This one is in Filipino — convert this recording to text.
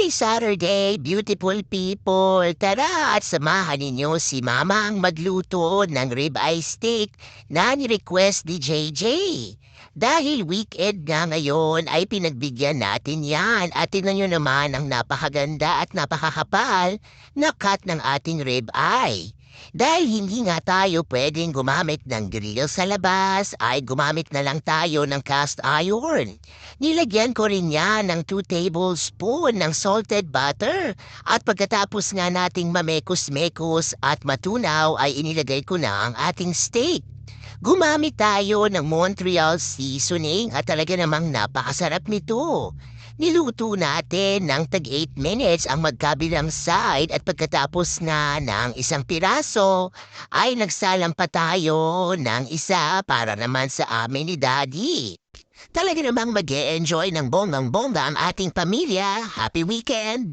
Happy Saturday, beautiful people! Tara at samahan ninyo si Mama ang magluto ng ribeye steak na ni-request ni JJ. Dahil weekend nga ngayon ay pinagbigyan natin yan at tingnan nyo naman ang napakaganda at napakakapal na cut ng ating ribeye. Dahil hindi nga tayo pwedeng gumamit ng grill sa labas, ay gumamit na lang tayo ng cast iron. Nilagyan ko rin yan ng 2 tablespoon ng salted butter. At pagkatapos nga nating mamekos-mekos at matunaw ay inilagay ko na ang ating steak. Gumamit tayo ng Montreal seasoning at talaga namang napakasarap nito. Niluto natin ng tag 8 minutes ang magkabilang side at pagkatapos nga ng isang piraso ay nagsalang pa tayo ng isa para naman sa amin ni Daddy. Talaga namang mag enjoy ng bonggang-bongga ang ating pamilya. Happy weekend!